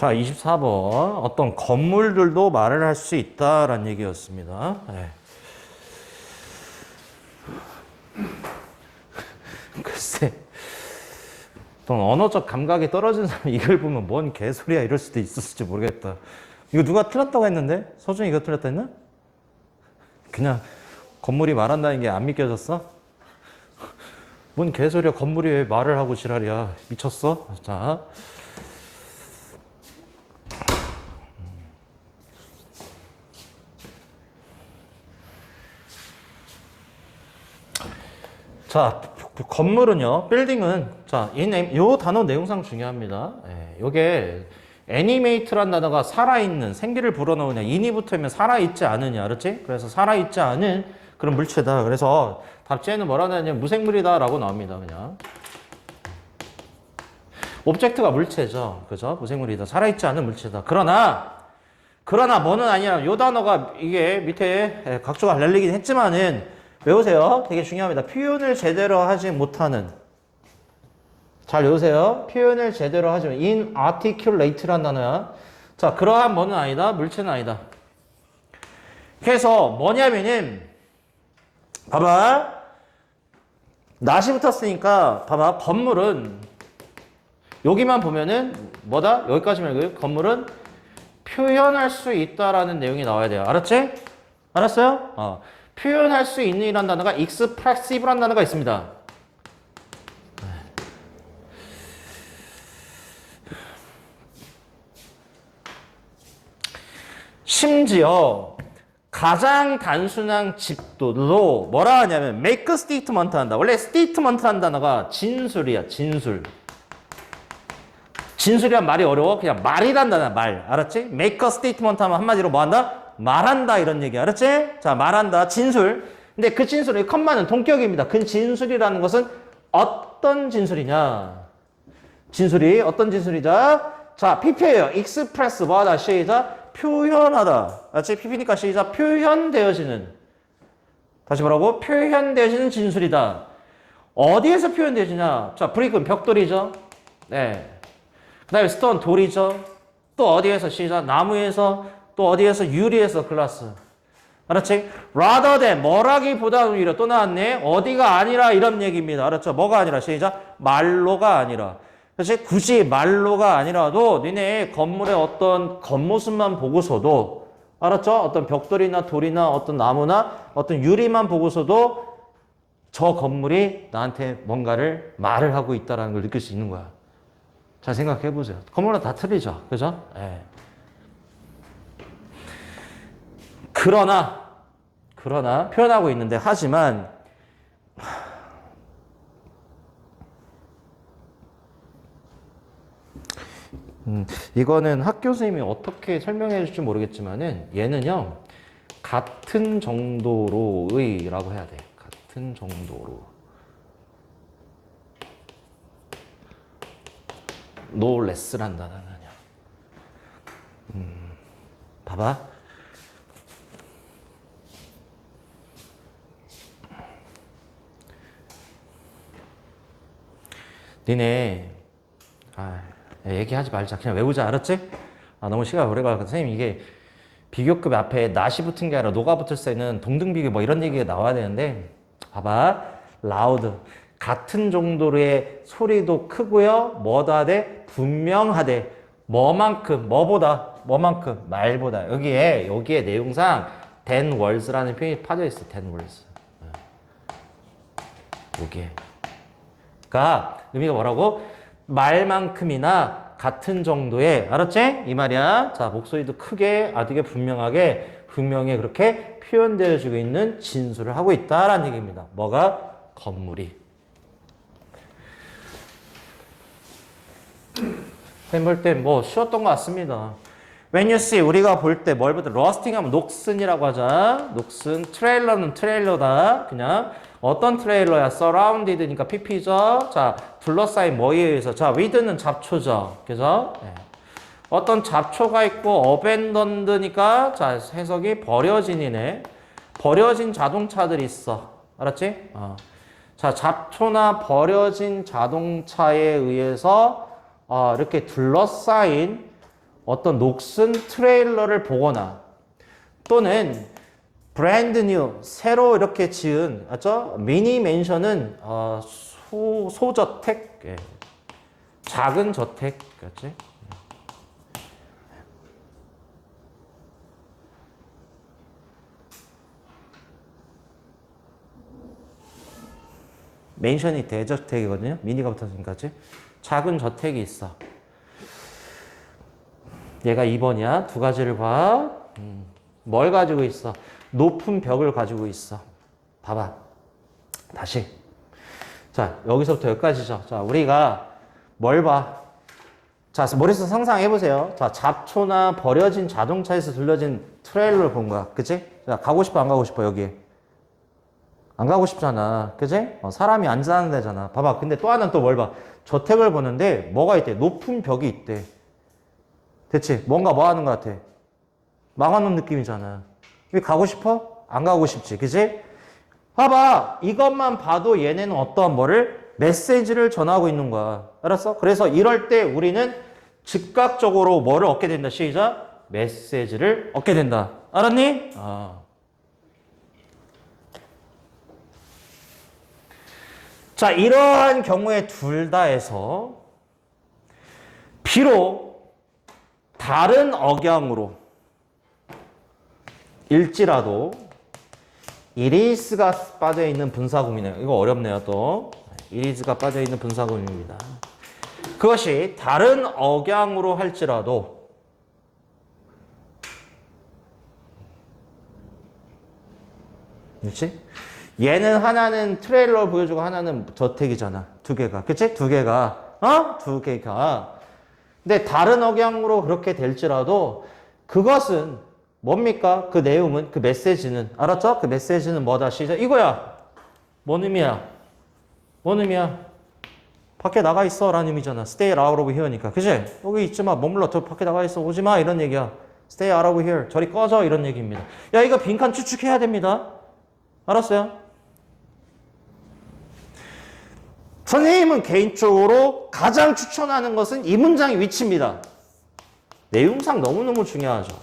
자, 24번. 어떤 건물들도 말을 할 수 있다라는 얘기였습니다. 네. 글쎄. 어떤 언어적 감각이 떨어진 사람이 이걸 보면 뭔 개소리야 이럴 수도 있었을지 모르겠다. 이거 누가 틀렸다고 했는데? 서준이 이거 틀렸다 했나? 그냥 건물이 말한다는 게 안 믿겨졌어? 뭔 개소리야 건물이 왜 말을 하고 지랄이야 미쳤어? 자 자, 건물은요, 빌딩은, 자, 이, 네- 요 단어 내용상 중요합니다. 예, 요게, 애니메이트란 단어가 살아있는, 생기를 불어넣으냐, 붙으면 살아있지 않으냐, 알았지? 그래서 살아있지 않은 그런 물체다. 그래서 답지에는 뭐라 하냐면 무생물이다 라고 나옵니다, 그냥. 오브젝트가 물체죠. 그죠? 무생물이다. 살아있지 않은 물체다. 그러나, 그러나 뭐는 아니야. 요 단어가 이게 밑에 예, 각조가 날리긴 했지만은 외우세요. 되게 중요합니다. 표현을 제대로 하지 못하는 잘 외우세요. 표현을 제대로 하지 못 inarticulate란 단어야. 자, 그러한 뭐는 아니다. 물체는 아니다. 그래서 뭐냐면은 봐봐. 낫이 붙었으니까 봐봐. 건물은 여기만 보면은 뭐다? 여기까지 말고요. 건물은 표현할 수 있다라는 내용이 나와야 돼요. 알았지? 알았어요? 어. 표현할 수 있는 이란 단어가 expressive란 단어가 있습니다. 심지어 가장 단순한 집도도 뭐라 하냐면 make statement 한다. 원래 statement 한 단어가 진술이야, 진술. 진술이란 말이 어려워. 그냥 말이란다, 말. 알았지? make statement 하면 한마디로 뭐 한다? 말한다, 이런 얘기. 알았지? 자, 말한다, 진술. 근데 그 진술이 컴마는 동격입니다. 그 진술이라는 것은 어떤 진술이냐? 진술이 어떤 진술이자? 자, PP예요. express 뭐하다, 시작. 표현하다. 알았지? PP니까 시작. 표현되어지는. 다시 뭐라고? 표현되어지는 진술이다. 어디에서 표현되지냐? 자, 브릭은 벽돌이죠. 네. 그 다음에 스톤 돌이죠. 또 어디에서 시작? 나무에서 또 어디에서 유리에서 글라스. 알았지? rather than 뭐라기보다 오히려 또 나왔네. 어디가 아니라 이런 얘기입니다. 알았죠? 뭐가 아니라 시작? 말로가 아니라. 그렇지? 굳이 말로가 아니라도 니네 건물의 어떤 겉모습만 보고서도 알았죠? 어떤 벽돌이나 돌이나 어떤 나무나 어떤 유리만 보고서도 저 건물이 나한테 뭔가를 말을 하고 있다는 걸 느낄 수 있는 거야. 잘 생각해 보세요. 건물은 다 틀리죠. 그죠? 예. 그러나, 그러나, 표현하고 있는데, 하지만, 음, 이거는 학교 선생님이 어떻게 설명해 줄지 모르겠지만은, 얘는요, 같은 정도로의 라고 해야 돼. 같은 정도로. no less란 단어는 아니야. 음, 봐봐. 니네, 아, 얘기하지 말자. 그냥 외우자. 알았지? 아, 너무 시간 오래 가고. 선생님, 이게 비교급 앞에 낫이 붙은 게 아니라 노가 붙을 때는 동등 비교 뭐 이런 얘기가 나와야 되는데, 봐봐. loud. 같은 정도의 소리도 크고요. 뭐다 돼? 분명하대. 뭐만큼, 뭐보다, 뭐만큼, 말보다. 여기에, 여기에 내용상 than words라는 표현이 파져 있어. than words. 여기에. 가 의미가 뭐라고? 말만큼이나 같은 정도의 알았지? 이 말이야. 자, 목소리도 크게, 아득게 분명하게, 분명히 그렇게 표현되어지고 있는 진술을 하고 있다라는 얘기입니다. 뭐가? 건물이. 볼때 뭐 쉬웠던 것 같습니다. When you see 우리가 볼 때뭘볼때 러스팅 하면 녹슨이라고 하자. 녹슨 트레일러는 트레일러다. 그냥 어떤 트레일러야? surrounded니까 pp죠. 자, 둘러싸인 뭐에 의해서 자, with는 잡초죠. 그죠? 네. 어떤 잡초가 있고 abandoned니까 자, 해석이 버려진이네. 버려진 자동차들이 있어. 알았지? 어. 자, 잡초나 버려진 자동차에 의해서 어, 이렇게 둘러싸인 어떤 녹슨 트레일러를 보거나 또는 브랜드 뉴 새로 이렇게 지은 맞죠? 미니 맨션은 어, 소, 소저택 예. 작은 저택 그렇지? 맨션이 대저택이거든요. 미니가 붙었으니까 그렇지? 작은 저택이 있어. 얘가 2번이야. 두 가지를 봐. 음, 뭘 가지고 있어? 높은 벽을 가지고 있어. 봐봐. 다시. 자, 여기서부터 여기까지죠. 자, 우리가 뭘 봐? 자, 머릿속 상상해 보세요. 자, 잡초나 버려진 자동차에서 들려진 트레일러를 본 거야. 그치? 자, 가고 싶어, 안 가고 싶어, 여기? 안 가고 싶잖아. 그치? 어, 사람이 안 사는 데잖아. 봐봐. 근데 또 하나는 또 뭘 봐? 저택을 보는데 뭐가 있대? 높은 벽이 있대. 대체 뭔가 뭐 하는 것 같아? 막아놓은 느낌이잖아. 왜 가고 싶어? 안 가고 싶지. 그치? 봐봐. 이것만 봐도 얘네는 어떠한 뭐를? 메시지를 전하고 있는 거야. 알았어? 그래서 이럴 때 우리는 즉각적으로 뭐를 얻게 된다. 시작. 메시지를 얻게 된다. 알았니? 아. 자, 이러한 경우에 둘 다에서 비록 다른 억양으로 일지라도 이리스가 빠져 있는 분사구문이네요. 이거 어렵네요, 또. 이리스가 빠져 있는 분사구문입니다. 그것이 다른 억양으로 할지라도 그렇지? 얘는 하나는 트레일러 보여주고 하나는 저택이잖아. 두 개가. 그치? 두 개가. 어? 두 개가. 근데 다른 억양으로 그렇게 될지라도 그것은 뭡니까? 그 내용은, 그 메시지는. 알았죠? 그 메시지는 뭐다? 시작. 이거야. 뭔 의미야? 뭔 의미야? 밖에 나가 있어. 라는 의미잖아. Stay out of here니까. 그치? 여기 있지 마. 머물러. 저 밖에 나가 있어. 오지 마. 이런 얘기야. Stay out of here. 저리 꺼져. 이런 얘기입니다. 야, 이거 빈칸 추측해야 됩니다. 알았어요? 선생님은 개인적으로 가장 추천하는 것은 이 문장의 위치입니다. 내용상 너무너무 중요하죠.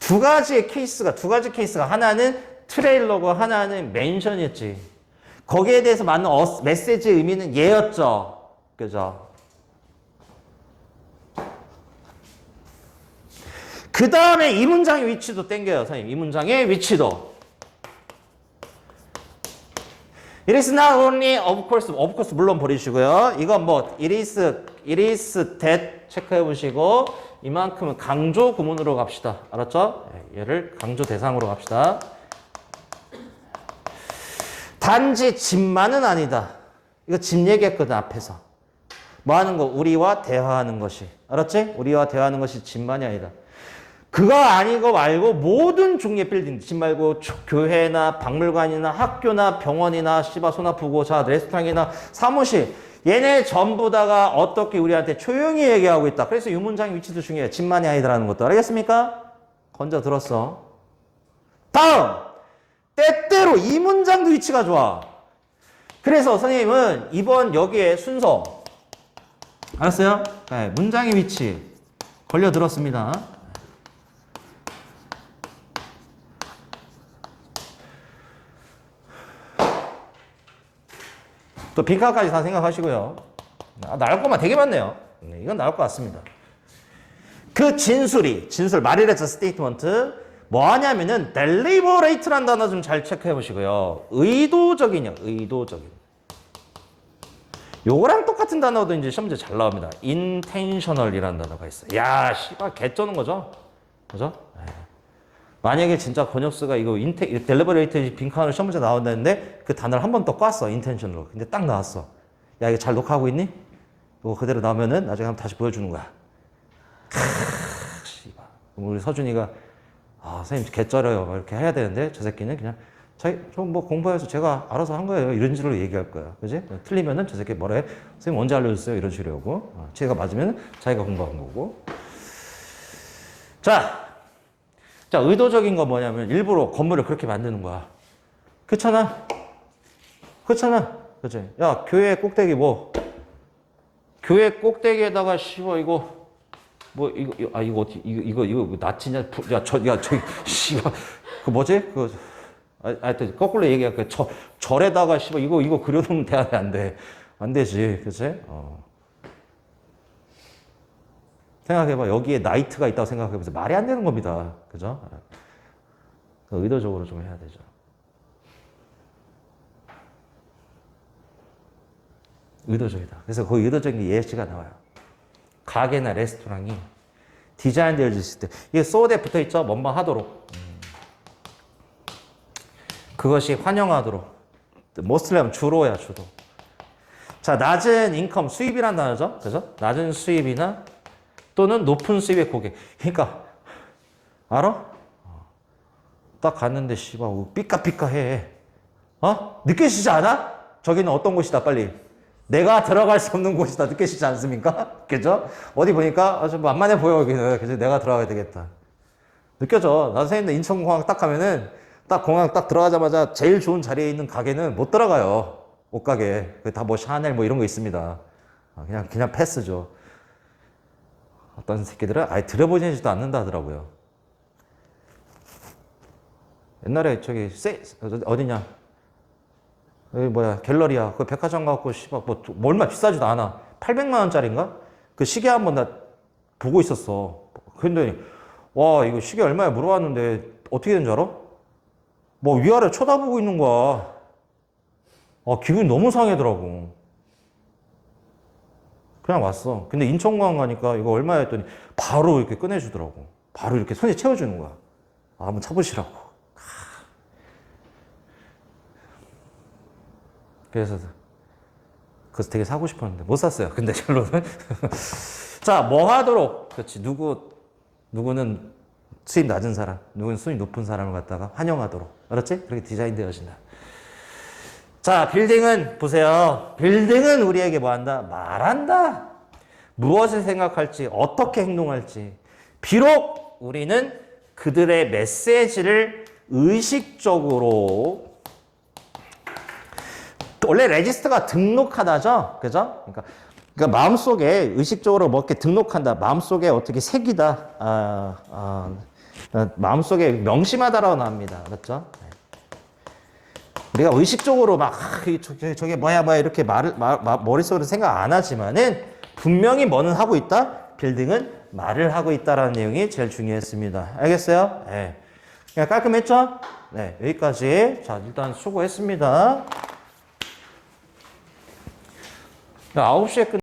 두 가지의 케이스가, 두 가지 케이스가 하나는 트레일러고 하나는 멘션이었지. 거기에 대해서 맞는 어, 메시지의 의미는 얘였죠. 그죠? 그 다음에 이 문장의 위치도 땡겨요, 선생님. 이 문장의 위치도. It is not only of course, of course 물론 버리시고요. 이건 뭐 it is, it is that 체크해 보시고 이만큼은 강조 구문으로 갑시다. 알았죠? 예, 얘를 강조 대상으로 갑시다. 단지 집만은 아니다. 이거 집 얘기했거든 앞에서. 뭐 하는 거? 우리와 대화하는 것이. 알았지? 우리와 대화하는 것이 집만이 아니다. 그거 아니고 말고 모든 종류의 빌딩, 집 말고 조- 교회나 박물관이나 학교나 병원이나 아프고 자 레스토랑이나 사무실 얘네 전부 다가 어떻게 우리한테 조용히 얘기하고 있다. 그래서 이 문장의 위치도 중요해. 집만이 아니다라는 것도 알겠습니까? 건져 들었어. 다음 때때로 이 문장도 위치가 좋아. 그래서 선생님은 이번 여기에 순서 알았어요? 네, 문장의 위치 걸려 들었습니다. 또 빈칸까지 다 생각하시고요. 아, 나올 것만 되게 많네요. 네, 이건 나올 것 같습니다. 그 진술이, 진술, 말이랬죠, 스테이트먼트. 뭐 하냐면은, 델리버레이트란 단어 좀 잘 체크해 보시고요. 의도적이냐, 의도적인. 요거랑 똑같은 단어도 이제 시험제 잘 나옵니다. intentional이라는 단어가 있어요. 야, 씨발, 개 쩌는 거죠? 그죠? 네. 만약에 진짜 권혁수가 이거 인테, 델리버레이트 빈칸으로 시험 문제 나온다는데 그 단어를 한 번 더 꽈어 인텐션으로. 근데 딱 나왔어. 야 이거 잘 녹화하고 있니? 이거 그대로 나오면은 나중에 한번 다시 보여주는 거야. 크 씨발. 우리 서준이가 아 선생님 개쩔어요. 막 이렇게 해야 되는데 저 새끼는 그냥 자기 좀뭐 공부해서 제가 알아서 한 거예요. 이런 식으로 얘기할 거야. 그지? 틀리면은 저 새끼 뭐래? 선생님 언제 알려줬어요? 이런 식으로 하고. 어, 제가 맞으면 자기가 공부한 거고. 자 자, 의도적인 건 뭐냐면 일부러 건물을 그렇게 만드는 거야. 그렇잖아. 그렇잖아. 그치? 야, 교회 꼭대기 뭐? 교회 꼭대기에다가 씹어 이거 뭐 이거 이거- 아 이거 어떻게 이거 이거 이거 나치냐 야저야 저기 씨발 그 뭐지 그 아, 하여튼 거꾸로 얘기할게 저 절에다가 씨발 이거 이거 그려놓으면 돼야 안돼안 되지 그치 어. 생각해봐. 여기에 나이트가 있다고 생각해보세요 말이 안 되는 겁니다. 그죠? 그 의도적으로 좀 해야 되죠. 의도적이다. 그래서 그 의도적인 예시가 나와요. 가게나 레스토랑이 디자인 되어졌을 때 이게 소드에 붙어 있죠? 원망하도록. 음. 그것이 환영하도록. 모슬렘 주로야 주로. 자 낮은 인컴 수입이란 단어죠? 그죠? 낮은 수입이나 또는 높은 수입의 고객. 그러니까 알아? 어. 딱 갔는데 씨발 삐까삐까해. 어? 느껴지지 않아? 저기는 어떤 곳이다 빨리. 내가 들어갈 수 없는 곳이다. 느껴지지 않습니까? 그죠? 어디 보니까 아, 좀 만만해 보여 여기는. 그래서 내가 들어가야 되겠다. 느껴져. 나도 선생님들 인천공항 딱 가면은 딱 공항 딱 들어가자마자 제일 좋은 자리에 있는 가게는 못 들어가요. 옷가게. 다 뭐 샤넬 뭐 이런 거 있습니다. 아, 그냥 그냥 패스죠 어떤 새끼들은 아예 들어보지도 않는다 하더라고요. 옛날에 저기 세 어디냐? 여기 뭐야 갤러리아 그 백화점 갖고 씨발 뭐, 뭐 얼마 비싸지도 않아. 800만 원짜리인가? 그 시계 한 번 나 보고 있었어. 근데 와 이거 시계 얼마야 물어봤는데 어떻게 된 줄 알아? 뭐 위아래 쳐다보고 있는 거야. 아 기분이 너무 상하더라고 그냥 왔어 근데 인천공항 가니까 이거 얼마야 했더니 바로 이렇게 꺼내주더라고 바로 이렇게 손에 채워주는 거야 아, 한번 쳐보시라고 그래서 그래서 되게 사고 싶었는데 못 샀어요. 근데 결론은 자, 뭐 하도록 그렇지. 누구 누구는 수입 낮은 사람, 누구는 수입 높은 사람을 갖다가 환영하도록. 알았지? 그렇게 디자인되어진다. 자, 빌딩은 보세요. 빌딩은 우리에게 뭐 한다? 말한다. 무엇을 생각할지, 어떻게 행동할지. 비록 우리는 그들의 메시지를 의식적으로 원래 레지스터가 등록하다죠, 그죠? 그러니까, 그러니까 마음속에 의식적으로 뭐 이렇게 등록한다, 마음속에 어떻게 새기다, 아, 아, 아, 마음속에 명심하다라고 나옵니다, 그렇죠? 네. 우리가 의식적으로 막 아, 이 저게, 뭐야 뭐야 이렇게 말을 마, 마, 머릿속으로 생각 안 하지만은 분명히 뭐는 하고 있다, 빌딩은 말을 하고 있다라는 내용이 제일 중요했습니다. 알겠어요? 네. 그냥 깔끔했죠? 네, 여기까지. 자, 일단 수고했습니다. 9시에 끝